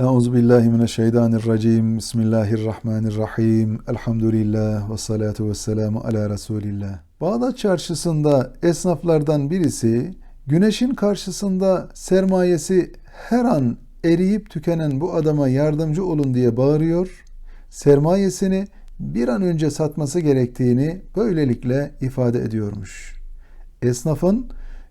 Euzu billahi mineşşeytanirracim. Bismillahirrahmanirrahim. Elhamdülillah ve salatu ve selamu ala Resulillah. Bağdat çarşısında esnaflardan birisi güneşin karşısında sermayesi her an eriyip tükenen bu adama yardımcı olun diye bağırıyor. Sermayesini bir an önce satması gerektiğini böylelikle ifade ediyormuş. Esnafın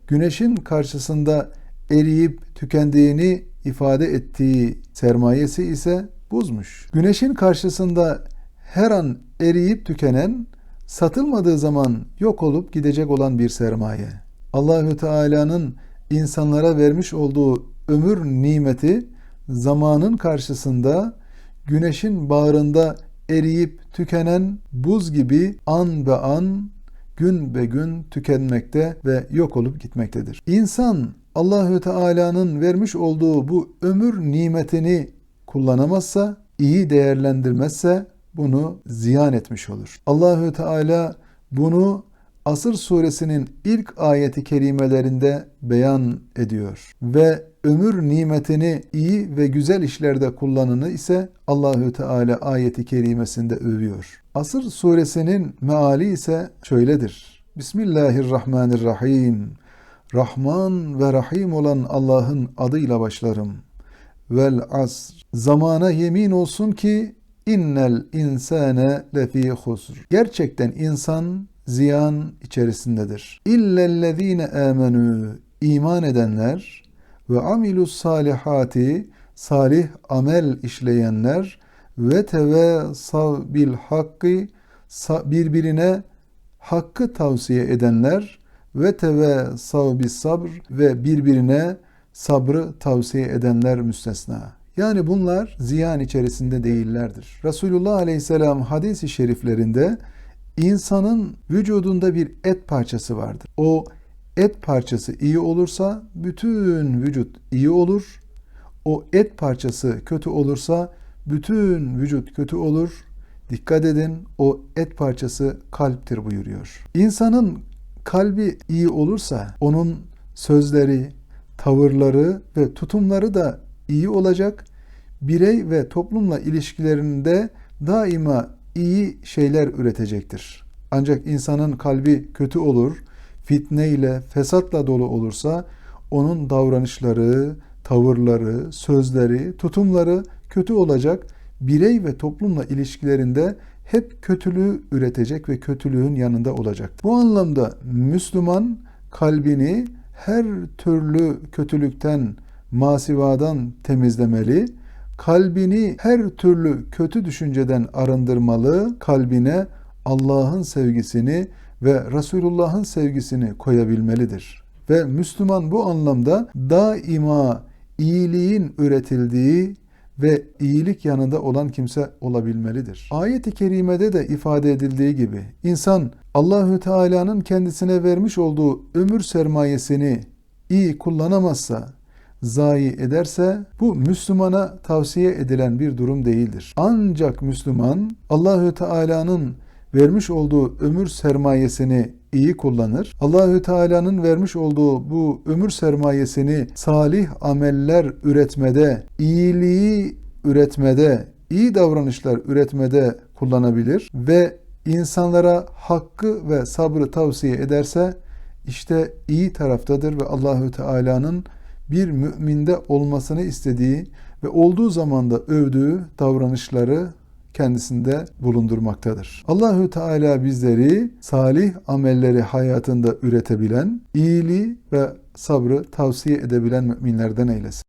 güneşin karşısında eriyip tükendiğini ifade ettiği sermayesi ise buzmuş. Güneşin karşısında her an eriyip tükenen, satılmadığı zaman yok olup gidecek olan bir sermaye. Allahü Teala'nın insanlara vermiş olduğu ömür nimeti zamanın karşısında güneşin bağrında eriyip tükenen buz gibi an be an gün be gün tükenmekte ve yok olup gitmektedir. İnsan Allahü Teala'nın vermiş olduğu bu ömür nimetini kullanamazsa, iyi değerlendirmezse bunu ziyan etmiş olur. Allahü Teala bunu Asır suresinin ilk ayeti kerimelerinde beyan ediyor ve ömür nimetini iyi ve güzel işlerde kullanını ise Allahü Teala ayeti kerimesinde övüyor. Asır suresinin meali ise şöyledir. Bismillahirrahmanirrahim. Rahman ve Rahim olan Allah'ın adıyla başlarım. Vel asr. Zamana yemin olsun ki innel insane lefi husr. Gerçekten insan ziyan içerisindedir. İllellezine amenu iman edenler ve amilus salihati salih amel işleyenler ve tevesav bil hakkı birbirine hakkı tavsiye edenler ve tevesav bis sabr ve birbirine sabrı tavsiye edenler müstesna. Yani bunlar ziyan içerisinde değillerdir. Resulullah Aleyhisselam hadis-i şeriflerinde insanın vücudunda bir et parçası vardır. O et parçası iyi olursa bütün vücut iyi olur. O et parçası kötü olursa bütün vücut kötü olur. Dikkat edin o et parçası kalptir buyuruyor. İnsanın kalbi iyi olursa onun sözleri, tavırları ve tutumları da iyi olacak. Birey ve toplumla ilişkilerinde daima iyi şeyler üretecektir. Ancak insanın kalbi kötü olur, fitne ile fesatla dolu olursa onun davranışları, tavırları, sözleri, tutumları kötü olacak. Birey ve toplumla ilişkilerinde hep kötülüğü üretecek ve kötülüğün yanında olacak. Bu anlamda Müslüman kalbini her türlü kötülükten, masivadan temizlemeli, kalbini her türlü kötü düşünceden arındırmalı, kalbine Allah'ın sevgisini ve Resulullah'ın sevgisini koyabilmelidir. Ve Müslüman bu anlamda daima iyiliğin üretildiği ve iyilik yanında olan kimse olabilmelidir. Ayet-i kerimede de ifade edildiği gibi insan Allahü Teala'nın kendisine vermiş olduğu ömür sermayesini iyi kullanamazsa, zayi ederse bu Müslümana tavsiye edilen bir durum değildir. Ancak Müslüman Allahü Teala'nın vermiş olduğu ömür sermayesini iyi kullanır. Allahü Teala'nın vermiş olduğu bu ömür sermayesini salih ameller üretmede, iyiliği üretmede, iyi davranışlar üretmede kullanabilir ve insanlara hakkı ve sabrı tavsiye ederse işte iyi taraftadır ve Allahü Teala'nın bir müminde olmasını istediği ve olduğu zaman da övdüğü davranışları kendisinde bulundurmaktadır. Allahü Teala bizleri salih amelleri hayatında üretebilen, iyiliği ve sabrı tavsiye edebilen müminlerden eylesin.